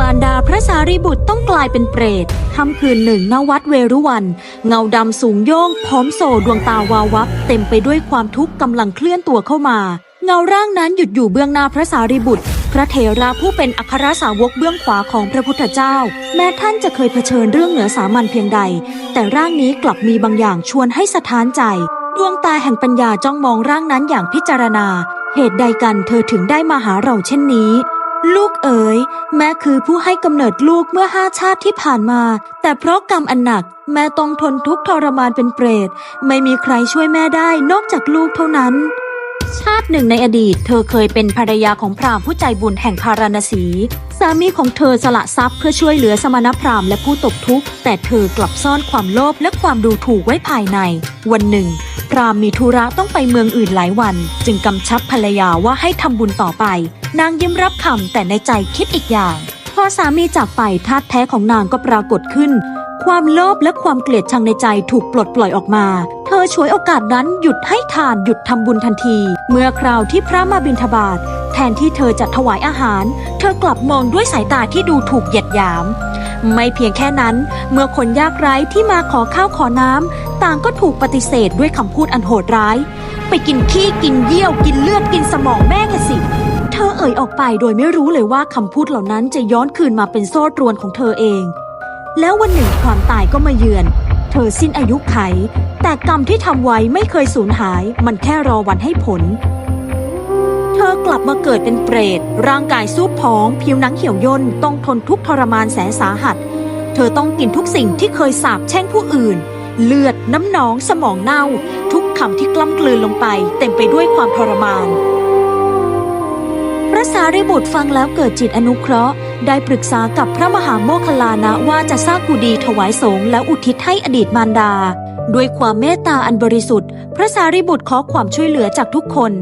มารดาพระสารีบุตรต้องกลายเป็นเปรตค่ำคืนหนึ่งณวัดเวรุวัน เงาดำสูงโย่งพร้อมโซดวงตาวาววับ เต็มไปด้วยความทุกข์กำลังเคลื่อนตัวเข้ามา เงาร่างนั้นหยุดอยู่เบื้องหน้าพระสารีบุตร พระเถระผู้เป็นอัครสาวกเบื้องขวาของพระพุทธเจ้า แม้ท่านจะเคยเผชิญเรื่องเหนือสามัญเพียงใด แต่ร่างนี้กลับมีบางอย่างชวนให้สะท้านใจ ดวงตาแห่งปัญญาจ้องมองร่างนั้นอย่างพิจารณา เหตุใดกันเธอถึงได้มาหาเราเช่นนี้ ลูกเอ๋ย แม่คือผู้ให้กำเนิดลูกเมื่อห้าชาติที่ผ่านมา แต่เพราะกรรมอันหนัก แม่ต้องทนทุกข์ทรมานเป็นเปรต ไม่มีใครช่วยแม่ได้นอกจากลูกเท่านั้น ชาติหนึ่งในอดีต เธอเคยเป็นภรรยาของพราหมณ์ผู้ใจบุญแห่งพาราณสี สามีของเธอสละทรัพย์เพื่อช่วยเหลือสมณพราหมณ์และผู้ตกทุกข์ แต่เธอกลับซ่อนความโลภและความดูถูกไว้ภายใน วันหนึ่ง รามมีธุระต้องไปเมืองอื่นหลายวัน จึงกำชับภรรยาว่าให้ทำบุญต่อไป นางยิ้มรับคำแต่ในใจคิดอีกอย่างพอสามีจากไปธาตุแท้ของนางก็ปรากฏขึ้น ความโลภและความเกลียดชังในใจถูกปลดปล่อยออกมา เธอฉวยโอกาสนั้นหยุดให้ทานหยุดทำบุญทันที เมื่อคราวที่พระมาบินทบาท แทนที่เธอจะถวายอาหาร เธอกลับมองด้วยสายตาที่ดูถูกเหยียดหยาม ไม่เพียงแค่นั้น เมื่อคนยากไร้ที่มาขอข้าวขอน้ำต่างก็ถูกปฏิเสธด้วยคำพูดอันโหดร้าย ไปกินขี้กินเยี่ยวกินเลือดกินสมองแม่แกสิเธอเอ่ยออกไปโดยไม่รู้เลยว่าคำพูดเหล่านั้นจะย้อนคืนมาเป็นโซ่ตรวนของเธอเอง แล้ววันหนึ่งความตายก็มาเยือน เธอสิ้นอายุไข แต่กรรมที่ทำไว้ไม่เคยสูญหาย มันแค่รอวันให้ผล ธอกลับมาเกิดเป็นเปรต ร่างกายซูบผองผิวหนังเหี่ยวย่นต้องทนทุกทรมานแสนสาหัส เธอต้องกินทุกสิ่งที่เคยสาปแช่งผู้อื่น เลือดน้ำหนองสมองเน่า ทุกคำที่กล้ำกลืนลงไป เต็มไปด้วยความทรมาน พระสารีบุตรฟังแล้วเกิดจิตอนุเคราะห์ ได้ปรึกษากับพระมหาโมคคลลานะว่าจะสร้างกุฏิถวายสงฆ์แล้วอุทิศให้อดีตมารดา ด้วยความเมตตาอันบริสุทธิ์ พระสารีบุตรขอความช่วยเหลือจากทุกคน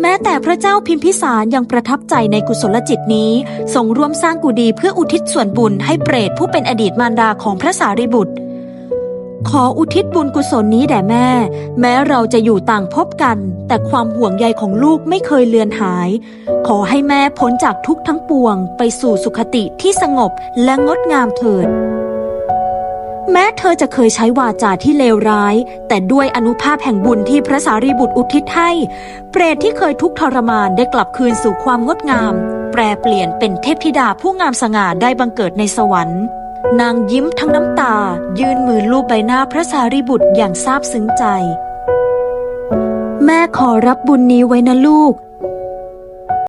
แม้แต่พระเจ้าพิมพิสารยังประทับใจในกุศลจิตนี้ทรงร่วมสร้างกุฏิเพื่ออุทิศส่วนบุญให้เปรตผู้เป็นอดีตมารดาของพระสารีบุตร ขออุทิศบุญกุศลนี้แด่แม่ แม้เราจะอยู่ต่างภพกัน แต่ความห่วงใยของลูกไม่เคยเลือนหาย ขอให้แม่พ้นจากทุกทั้งปวง ไปสู่สุขติที่สงบและงดงามเถิด แม้เธอจะเคยใช้วาจาที่เลวร้าย แต่ด้วยอนุภาพแห่งบุญที่พระสารีบุตรอุทิศให้ เปรตที่เคยทุกข์ทรมานได้กลับคืนสู่ความงดงาม แปรเปลี่ยนเป็นเทพธิดาผู้งามสง่าได้บังเกิดในสวรรค์ นางยิ้มทั้งน้ำตา ยื่นมือลูบใบหน้าพระสารีบุตรอย่างซาบซึ้งใจ แม่ขอรับบุญนี้ไว้นะลูก